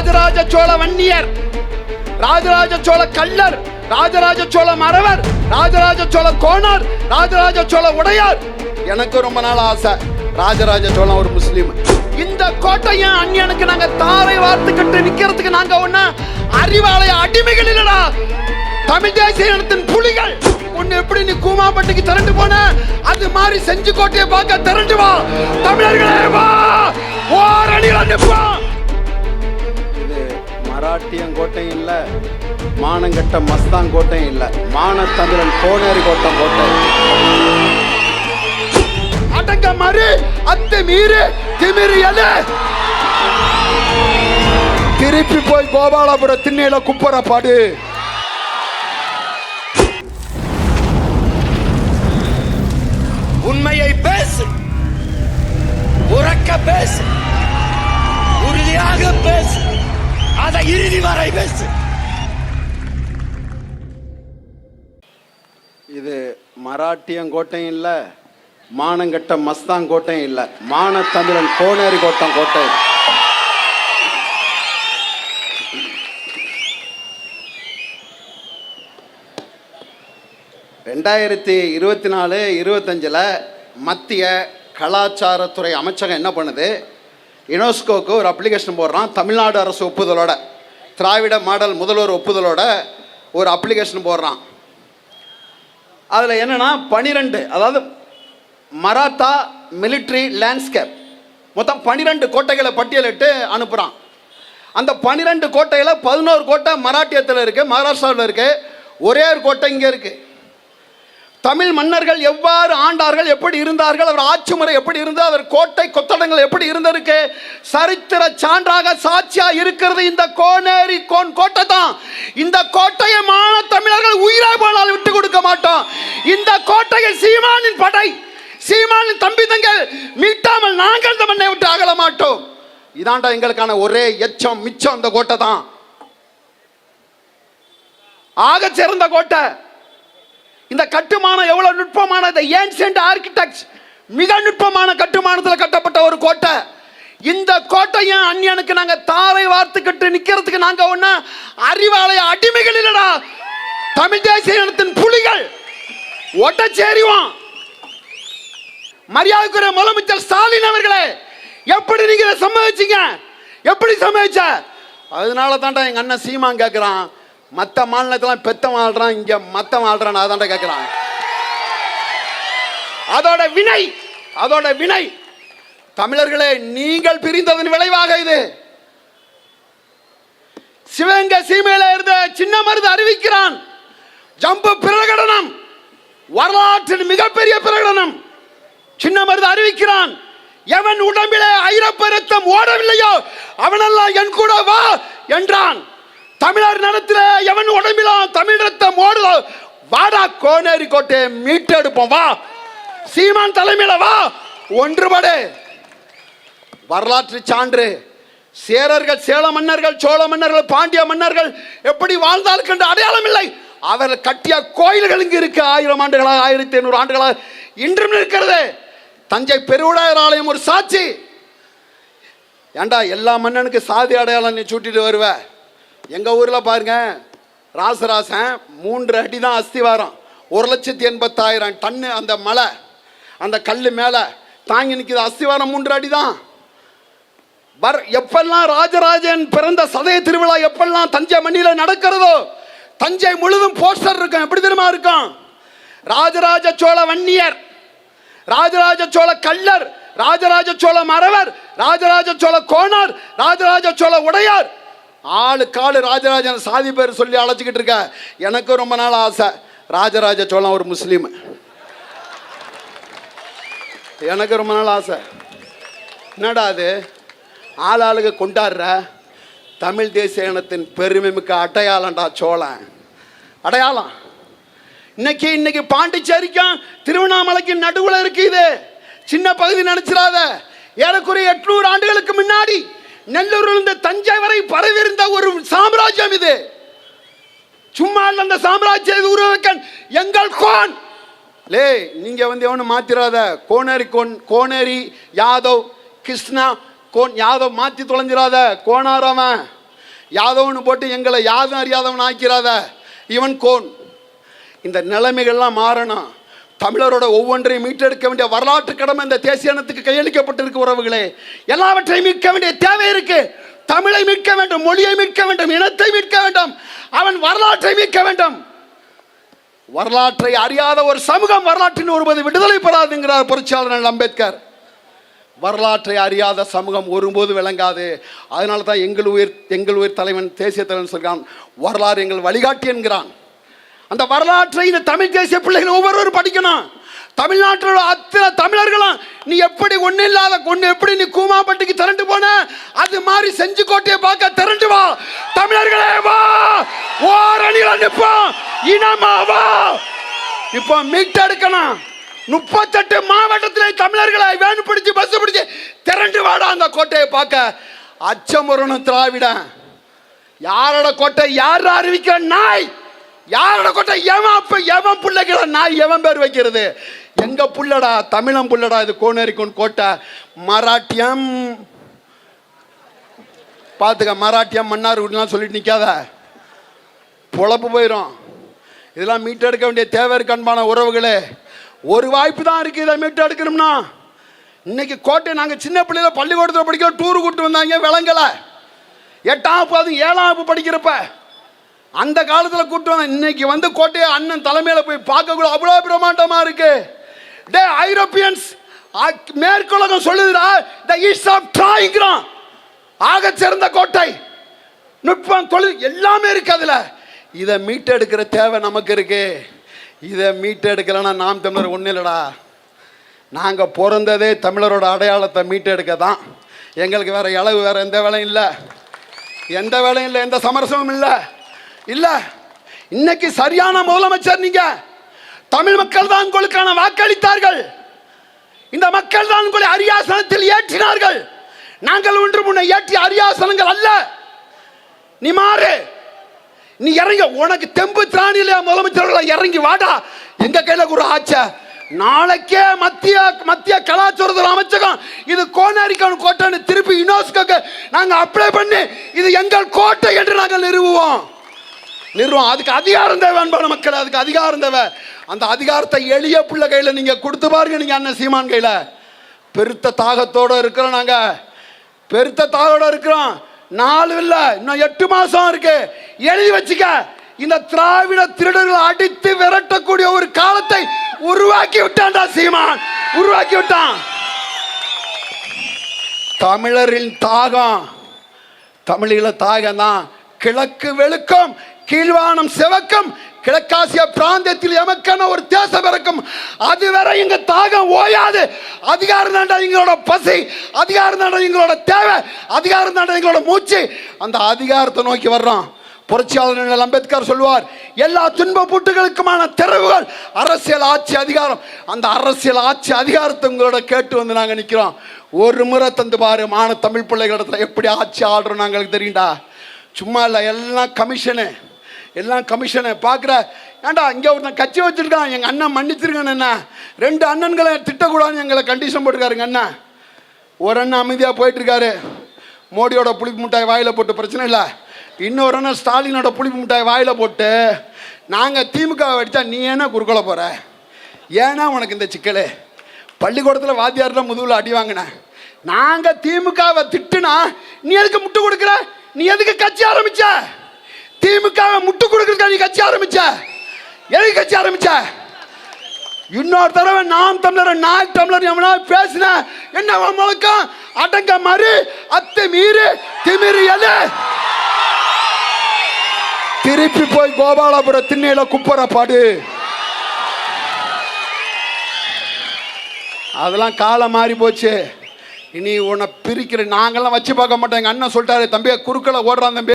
ராஜராஜ சோழ வன்னியர் ராஜராஜ சோழ கல்லர் ராஜராஜ சோழ மறவர் ராஜராஜ சோழ கோனார் ராஜராஜ சோழ உடையார். எனக்கு ரொம்ப நாள் ஆசை ராஜராஜ சோழன் ஒரு முஸ்லீம். இந்த கோட்டையும் அந்நியனுக்கு நாங்க தாரை வார்த்துக்கிட்டு நிக்கிறதுக்கு நாங்க ஒண்ணு அறிவாலய அடிமைகள் இல்லடா. தமிழ் தேசிய இனத்தின் புலிகள். உன்னை எப்படி நீ கூமாப்பட்டிக்கு திரண்டு போன? அது மாதிரி செஞ்சு கோட்டையை பார்க்க திரண்டு வா. தமிழர்களே வா. ஓரணியில் நிற்போம் மராட்டியம் கோட்டையும் இல்லை மானங்கட்ட மஸ்தான் கோட்டையும் இல்லை மானத்தமிழன் கோனேரி கோட்டம் கோட்டை. அடங்க மாறு அத்து மீறு திமிரு எது திருப்பி போய் கோபாலபுரம் திண்ணையில குப்புற பாடு உண்மையை பேசு உறக்க பேசு உறுதியாக பேசு. அதை இறுதி வரை பேசு. இது மராட்டியன் கோட்டையும் இல்ல மானங்கட்ட மஸ்தான் கோட்டையும் இல்ல மானத்தமிழன் கோனேரி கோட்டம் கோட்டை. ரெண்டாயிரத்தி இருபத்தி நாலு இருபத்தஞ்சில் மத்திய கலாச்சாரத்துறை அமைச்சகம் என்ன பண்ணுது? யுனெஸ்கோக்கு ஒரு அப்ளிகேஷன் போடுறான். தமிழ்நாடு அரசு ஒப்புதலோட திராவிட மாடல் முதல்வர் ஒப்புதலோட ஒரு அப்ளிகேஷன் போடுறான். அதில் என்னன்னா பனிரெண்டு அதாவது மராத்தா மிலிட்ரி லேண்ட்ஸ்கேப் மொத்தம் பனிரெண்டு கோட்டைகளை பட்டியலிட்டு அனுப்புகிறான் அந்த பனிரெண்டு கோட்டையில் பதினோரு கோட்டை மராட்டியத்தில் இருக்குது மகாராஷ்டிராவில் இருக்குது ஒரே ஒரு கோட்டை இங்கே இருக்குது தமிழ் மன்னர்கள் எவ்வாறு ஆண்டார்கள் எப்படி இருந்தார்கள் அவர் ஆட்சி முறை எப்படி இருந்தது அவர் கோட்டை கொத்தடங்கள் எப்படி இருந்திருக்கு சரித்திர சான்றாக சாட்சியா இருக்கிறது இந்த கோனேரி கோன் கோட்டை தான். இந்த கோட்டையை மான தமிழர்கள் உயிரை போனால் விட்டு கொடுக்க மாட்டோம். இந்த கோட்டையை சீமானின் படை சீமானின் தம்பி தங்கள் மீட்டாமல் நாங்கள் இந்த மண்ணை விட்டு அகல மாட்டோம். இதாண்டா எங்களுக்கான ஒரே எச்சம் மிச்சம் இந்த கோட்டை தான். ஆக சிறந்த கோட்டை. இந்த கட்டுமானம் எவ்வளவு நுட்பமானது? ஏன்சியன்ட் ஆர்கிடெக்ட் மிக நுட்பமான கட்டுமானத்தில் கட்டப்பட்ட ஒரு கோட்டை. இந்த கோட்டையும் அந்நியனுக்கு நாங்க தாரை வார்த்துக்கிட்டு நிக்கிறதுக்கு நாங்க ஒண்ணு அறிவாலய அடிமைகள் இல்லடா. தமிழ் தேசிய இனத்தின் புலிகள். ஒட்டச்சேரிவான் மரியாதைக்குரிய முதலமைச்சர் ஸ்டாலின் அவர்களே எப்படி நீங்க இதை சம்மதிச்சீங்க? எப்படி சம்மதிச்ச? அதனால தான்டா எங்க அண்ணன் சீமான் கேட்கிறான் மற்ற மாநிலத்தெல்லாம் பெத்த வாழ்றான் இங்கே மற்றவன் வாழ்றான் அதான்டா கேட்குறான் அதோட வினை அதோட வினை. தமிழர்களே நீங்கள் பிரிந்ததன் விளைவாக இது. சிவகங்கை சீமையில இருந்த சின்ன மருந்து அறிவிக்கிறான். ஜம்பு பிரகடனம் வரலாற்றின் மிகப்பெரிய பிரகடனம். சின்ன மருந்து அறிவிக்கிறான். எவன் உடம்பிலே ஐரப்பெருத்தம் ஓடவில்லையோ அவனெல்லாம் என் கூட வா என்றான். தமிழர் நடத்தில எவன் உடம்பிலும் தமிழ் ரத்தம் ஓடுதோ வாடா கோனேரி கோட்டையை மீட்டெடுப்போம் வா. சீமான் தலைமையில வா. ஒன்றுபடு. வரலாற்று சான்று. சேரர்கள் சேல மன்னர்கள் சோழ மன்னர்கள் பாண்டிய மன்னர்கள் எப்படி வாழ்ந்தாலும் அடையாளம் இல்லை. அவர்கள் கட்டிய கோயில்கள் இங்கு இருக்கு ஆயிரம் ஆண்டுகளாக ஆயிரத்தி ஐநூறு ஆண்டுகளாக இன்றும் இருக்கிறது. தஞ்சை பெருவுடையார் ஆலயம் ஒரு சாட்சி. ஏண்டா எல்லா மன்னனுக்கு சாதி அடையாளம் நீ சூட்டிட்டு வருவ? எங்கள் ஊரில் பாருங்க. ராசராசன் மூன்று அடி தான் அஸ்திவாரம். ஒரு லட்சத்தி எண்பத்தாயிரம் டன்னு அந்த மலை. அந்த கல் மேலே தாங்கி நிற்கிது அஸ்திவாரம் மூன்று அடி தான். வர் எப்பெல்லாம் ராஜராஜன் பிறந்த சதய திருவிழா எப்பெல்லாம் தஞ்சை மண்ணில் நடக்கிறதோ தஞ்சை முழுதும் போஸ்டர் இருக்கும். எப்படி தெரியுமா இருக்கும்? ராஜராஜ சோழ வன்னியர் ராஜராஜ சோழ கள்ளர் ராஜராஜ சோழ மறவர் ராஜராஜ சோழ கோணர் ராஜராஜ சோழ உடையார் ஆளு காலு ராஜராஜன் சாதி பேர் சொல்லி அழைச்சிக்கிட்டு இருக்க. எனக்கு ரொம்ப நாள் ஆசை. ராஜராஜ சோழன் ஒரு முஸ்லீம். எனக்கு ரொம்ப நாள் ஆசை. என்னடா அது? ஆள் ஆளுக கொண்டாடுற தமிழ் தேசிய இனத்தின் பெருமை மிக்க அடையாளம்டா சோழன். அடையாளம். இன்னைக்கு இன்னைக்கு பாண்டிச்சேரிக்கும் திருவண்ணாமலைக்கு நடுவில் இருக்கு இது. சின்ன பகுதி நினைச்சிடாத. ஏறக்குறைய எட்நூறு ஆண்டுகளுக்கு முன்னாடி நெல்லூர்லேருந்து தஞ்சை வரை பரவிருந்த ஒரு சாம்ராஜ்யம் இது. சும்மா அந்த சாம்ராஜ்யத்தை உருவாக்க எங்கள் கோன். லே நீங்க வந்து எவனும் மாத்திராத கோனேரி கோன் கோனேரி யாதவ் கிருஷ்ணா கோன் யாதவ் மாத்தி தொலைஞ்சிடாத கோனாரவன். யாதவனு போட்டு எங்களை யாதும் அறியாதவன் ஆக்கிறாத இவன் கோன். இந்த நிலைமைகள்லாம் மாறணும். தமிழரோட ஒவ்வொன்றையும் மீட்டெடுக்க வேண்டிய வரலாற்று கடமை இந்த தேசிய இனத்துக்கு கையளிக்கப்பட்டிருக்கு உறவுகளே. எல்லாவற்றையும் மீட்க வேண்டிய தேவை இருக்கு. தமிழை மீட்க வேண்டும் மொழியை மீட்க வேண்டும் இனத்தை மீட்க வேண்டும் அவன் வரலாற்றை மீட்க வேண்டும். வரலாற்றை அறியாத ஒரு சமூகம் வரலாற்றின் ஒருபோது விடுதலை பெறாதுங்கிறார் புரட்சியாளர் அம்பேத்கர். வரலாற்றை அறியாத சமூகம் ஒருபோது விளங்காது. அதனால தான் எங்கள் உயிர் எங்கள் உயிர் தலைவன் தேசிய தலைவன் சொல்கிறான் வரலாறு எங்கள் வழிகாட்டி என்கிறான். அந்த வரலாற்றை இந்த தமிழ் தேசிய பிள்ளைகள் ஒவ்வொருவரும் படிக்கணும். தமிழ்நாட்டில் உள்ள அத்தனை தமிழர்களும் நீ எப்படி ஒண்ணு இல்லாத கொண்டு எப்படி நீ கூமாப்பட்டிக்கு திரண்டு போன? அது மாதிரி செஞ்சு கோட்டையை பார்க்க திரண்டு வா. தமிழர்களே வா. ஓரணியில் நிற்போம் இனமா வா. இப்போ மீட்டெடுக்கணும் முப்பத்தெட்டு மாவட்டத்தில் தமிழர்களை வேணு பிடிச்சி பஸ் பிடிச்சி திரண்டு வாடா அந்த கோட்டையை பார்க்க. அச்சமுறணும் திராவிட. யாரோட கோட்டை யார் அறிவிக்கிற நாய். யாரோட கோட்டை? எவன் அப்ப எவன் பிள்ளைகிற நான் எவன் பேர் வைக்கிறது? எங்க புள்ளடா? தமிழம் புள்ளடா இது கோனேரிக்கோன் கோட்டை. மராட்டியம். பார்த்துக்க மராட்டியம் மன்னார் இப்படிலாம் சொல்லிட்டு நிற்காத பொழப்பு போயிடும் இதெல்லாம் மீட்டெடுக்க வேண்டிய தேவை இருக்கு உறவுகளே. ஒரு வாய்ப்பு தான் இருக்கு இதை மீட்டெடுக்கணும்னா இன்னைக்கு கோட்டை நாங்கள் சின்ன பிள்ளையில பள்ளிக்கூடத்தில் படிக்கிறோம் டூர் கூப்பிட்டு வந்தாங்க விளங்கலை. எட்டாம் வகுப்பு அது ஏழாம் வகுப்பு படிக்கிறப்ப. அந்த காலத்தில் கூட்டம் இன்னைக்கு வந்து கோட்டையை அண்ணன் தலைமையில் போய் பார்க்கக்கூட அவ்வளோ பிரமாண்டமாக இருக்கு. டே ஐரோப்பியன்ஸ் மேற்குலகம் சொல்லுதுடா த இஸ் ஆஃப் ட்ராய்ங்கிறான் ஆக சிறந்த கோட்டை. நுட்பம் தொழில் எல்லாமே இருக்கு அதில். இதை மீட்டெடுக்கிற தேவை நமக்கு இருக்கு. இதை மீட்டெடுக்கலைன்னா நாம் தமிழர் ஒன்றும் இல்லைடா. நாங்கள் பிறந்ததே தமிழரோட அடையாளத்தை மீட்டெடுக்க தான் எங்களுக்கு வேறு இளவு வேறு எந்த வேலையும் இல்லை. எந்த வேலையும் இல்லை எந்த சமரசமும் இல்லை. இல்லை இன்னைக்கு சரியான முதலமைச்சர் நீங்க. தமிழ் மக்கள் தான் உங்களுக்கான வாக்களித்தார்கள். இந்த மக்கள் தான் உங்களை அரியாசனத்தில் ஏற்றினார்கள். நாங்கள் ஒன்று முன்ன ஏற்றிய அரியாசனங்கள் அல்ல. நீ மாறு. நீ இறங்க உனக்கு தெம்பு திராணியில முதலமைச்சர்களை இறங்கி வாடா. எங்க கையில ஒரு ஆச்ச? நாளைக்கே மத்திய மத்திய கலாச்சாரத்துறை அமைச்சகம் இது கோனாரிக்கான கோட்டைன்னு திருப்பி யுனெஸ்கோக்கு நாங்கள் அப்ளை பண்ணி இது எங்கள் கோட்டை என்று நாங்கள் நிறுவுவோம். நிறுவனம் அதுக்கு அதிகாரம் தேவை அன்பான மக்கள் அதுக்கு அதிகாரம் தேவை. அந்த அதிகாரத்தை எளிய பிள்ளை கையில் நீங்கள் கொடுத்து பாருங்க நீங்க அண்ணன் சீமான் கையில். பெருத்த தாகத்தோட இருக்கிறோம் நாங்கள் பெருத்த தாகத்தோட இருக்கிறோம். நாலு இல்லை இன்னும் எட்டு மாசம் இருக்கு. எழுதி வச்சுக்க. இந்த திராவிட திருடர்கள் அடித்து விரட்டக்கூடிய ஒரு காலத்தை உருவாக்கி விட்டான்டா சீமான். உருவாக்கி விட்டான். தமிழரின் தாகம் தமிழீழ தாகம் தான் கிழக்கு வெளுக்கம் கீழ்வானம் சிவக்கும் கிழக்காசிய பிராந்தியத்தில் எமக்கான ஒரு தேசம் இருக்கும் அதுவரை எங்க தாகம் ஓயாது. அதிகாரம் தாண்டா எங்களோட பசி அதிகாரம் தாண்டா எங்களோட தேவை அதிகாரம் தாண்டா எங்களோட மூச்சு. அந்த அதிகாரத்தை நோக்கி வர்றோம். புரட்சியாளர் அம்பேத்கர் சொல்லுவார் எல்லா துன்ப பூட்டுகளுக்குமான திறவுகள் அரசியல் ஆட்சி அதிகாரம். அந்த அரசியல் ஆட்சி அதிகாரத்தை உங்களோட கேட்டு வந்து நாங்கள் நிற்கிறோம் ஒரு முறை தந்து பாரு மான தமிழ் பிள்ளைகளிடத்துல எப்படி ஆட்சி ஆடுறோம் நாங்களுக்கு தெரியும்டா. சும்மா இல்லை எல்லாம் கமிஷனு. எல்லாம் கமிஷனை பார்க்குற. ஏன்டா இங்கே ஒருத்தன் கட்சி வச்சுருக்கான் எங்கள் அண்ணன் மன்னிச்சிருக்கான் என்ன ரெண்டு அண்ணன்களை திட்டக்கூடாதுன்னு எங்களை கண்டிஷன் போட்டிருக்காருங்க அண்ணன் ஒரு அண்ணன் அமைதியாக போயிட்டுருக்காரு. மோடியோட புளிப்பு மிட்டாய் வாயில் போட்டு பிரச்சனை இல்லை. இன்னொரு அண்ணன் ஸ்டாலினோட புளிப்பு மிட்டாய் வாயில் போட்டு நாங்கள் திமுக அடித்தா நீ ஏன்னா குறுக்கொள்ள போகிற ஏன்னா உனக்கு இந்த சிக்கல்? பள்ளிக்கூடத்தில் வாத்தியார்லாம் முதுகில் அடி வாங்கினேன் நாங்கள் திமுகவை திட்டுனா நீ எதுக்கு முட்டு கொடுக்குற? நீ எதுக்கு கட்சி ஆரம்பிச்ச? திமுக முட்டு கொடுக்குறதுக்கு நீ கட்சி ஆரம்பிச்ச? எதுக்கு கட்சி ஆரம்பிச்ச? இன்னொரு தடவை நாம் தமிழர் நான் தமிழர் எவனா பேசின என்ன முழக்கம்? அடங்க மறு அத்தை மீறு திமிரு எது திருப்பி போய் கோபாலபுர திண்ணையில குப்புற பாடு. அதெல்லாம் காலம் மாறி போச்சு. இனி உன்னை பிரிக்கிற நாங்கெல்லாம் வச்சு பார்க்க மாட்டோம். எங்க அண்ணன் சொல்லிட்டாரு தம்பியை குறுக்களை ஓடுறான் தம்பி.